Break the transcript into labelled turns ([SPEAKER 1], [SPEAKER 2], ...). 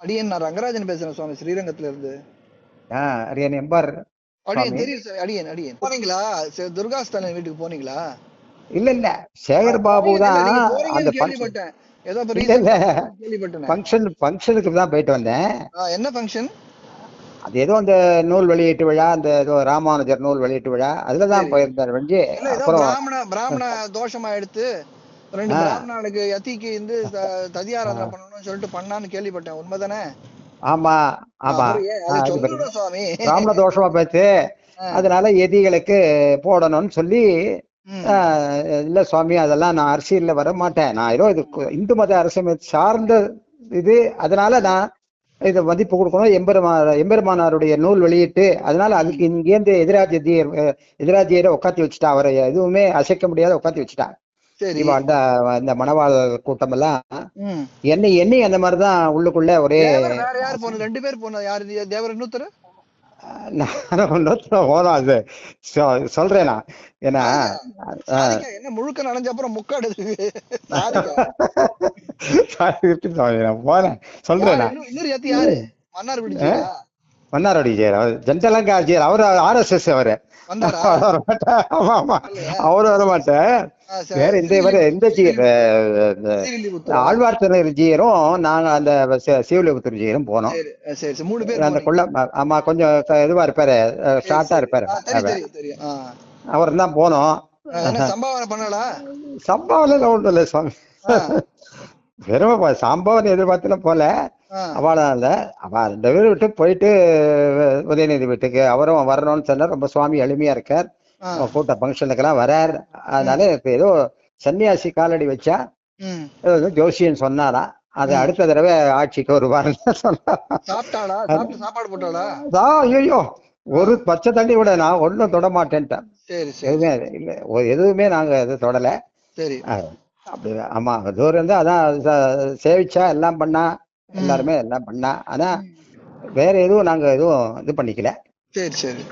[SPEAKER 1] அடியன் நான் ரங்கராஜன் பேசுறேன் சுவாமி ஸ்ரீரங்கத்துல இருந்து
[SPEAKER 2] ஆ அரியன் எம்பார்
[SPEAKER 1] அடியன். தெரியும் சார் அடியன் அடியன். போனீங்களா? துர்கா ஸ்டாலின் வீட்டுக்கு போனீங்களா?
[SPEAKER 2] இல்ல இல்ல சேகர் பாபு தான் அந்த
[SPEAKER 1] கேள்விப்பட்டேன். ஏதோ கேள்விப்பட்டேன்.
[SPEAKER 2] ஃபங்க்ஷன் ஃபங்க்ஷனுக்கு தான் போயிட்டு வந்தேன்.
[SPEAKER 1] என்ன ஃபங்க்ஷன்
[SPEAKER 2] அது ஏதோ அந்த நூல் வெளியீட்டு விழா அந்த ஏதோ ராமானுஜர் நூல் வெளியீட்டு விழா அதுல தான். போயிருந்தார் வஞ்சி. அப்புறம்
[SPEAKER 1] பிராமண பிராமண தோஷமா எடுத்து ரெண்டு. பிராமணனுக்கு யதிக்கு வந்து ததியாராதனை பண்ணணும்னு சொல்லிட்டு பண்ணான்னு கேள்விப்பட்டேன். உண்மைதானே?
[SPEAKER 2] ஆமா ஆமா.
[SPEAKER 1] சுவாமி.
[SPEAKER 2] பிராமண தோஷமா
[SPEAKER 1] ஆ.
[SPEAKER 2] அதனால எதிகளுக்கு போடணும்னு சொல்லி இல்ல சுவாமி அதெல்லாம் நான் அரசியல்ல வர மாட்டேன் நான் ஏதோ இது இந்து மத அரசியல் சார்ந்த இது. அதனால நான் இதை மதிப்பு கொடுக்கணும். எம்பெருமா எம்பெருமானாருடைய நூல் வெளியிட்டு அதனால அதுக்கு இங்கேருந்து எதிராஜ்யர் எதிராஜ்யரை உட்காத்தி வச்சுட்டா. அவரை எதுவுமே அசைக்க முடியாத உட்காத்தி வச்சுட்டா.
[SPEAKER 1] சரி.
[SPEAKER 2] அந்த அந்த மணவாள கூட்டம் எல்லாம். என்னை எண்ணி அந்த மாதிரிதான் உள்ளுக்குள்ள ஒரே
[SPEAKER 1] வேற யார் போனது? ரெண்டு பேர் போனது யாரு? தேவர் இன்னொருத்தர்?
[SPEAKER 2] சொல்றேன் ஏன்னா
[SPEAKER 1] என்ன முழுக்க நனைஞ்ச அப்புறம் முக்காடு
[SPEAKER 2] போறேன். சொல்றேன்
[SPEAKER 1] இன்னொரு யாரு? மன்னார் பிடிச்சா
[SPEAKER 2] மன்னாரோடி ஜெயர் அவர் ஜென்டலங்காஜியர் அவர் ஆர்எஸ்எஸ் அவரு. ஆமா ஆமா.
[SPEAKER 1] இல்லையா?
[SPEAKER 2] அவரு வர மாட்டார்
[SPEAKER 1] ஆ, சரி.
[SPEAKER 2] வேற இந்த இந்த ஜியர்
[SPEAKER 1] ஸ்ரீவில்லிபுத்தூர்.
[SPEAKER 2] ஆழ்வார்த்தனர் ஜியரும் நாங்க அந்த சிவலிபுத்தூர் ஜியரும் போனோம். அந்த. குள்ள ஆமா கொஞ்சம் இதுவா இருப்பாரு ஷார்ட்டா இருப்பாரு. அவர். தான் போனோம்.
[SPEAKER 1] சம்பாவனை பண்ணலா?
[SPEAKER 2] சம்பாவனை ஒன்றும் இல்லை சுவாமி. வெறும் சம்பாவனை எதிர்பார்த்துலாம் போல. அவளாம் இல்ல. அவ ரெண்டு பேரும் விட்டு போயிட்டு உதயநிதி வீட்டுக்கு அவரும் வரணும்னு சொன்னார். ரொம்ப சுவாமி எளிமையா இருக்கார். கூட்ட ஃபங்க்ஷனுக்கெல்லாம் வரார். அதனால எனக்கு ஏதோ சன்னியாசி காலடி வச்சா. ஏதோ ஜோசியன் சொன்னாரா? அது அடுத்த தடவை ஆட்சிக்கு அதான் ஐயோ ஒரு பச்சை தண்ணி விட நான் ஒன்றும் தொட மாட்டேன்ட்டேன். எதுவுமே இல்லை எதுவுமே நாங்க இது தொடலை. அப்படி ஆமா தூரம் இருந்து அதான் சேவிச்சா எல்லாம் பண்ணா எல்லாருமே எல்லாம் பண்ணா. ஆனா வேற எதுவும் நாங்க எதுவும் இது பண்ணிக்கல.
[SPEAKER 1] சரி சரி.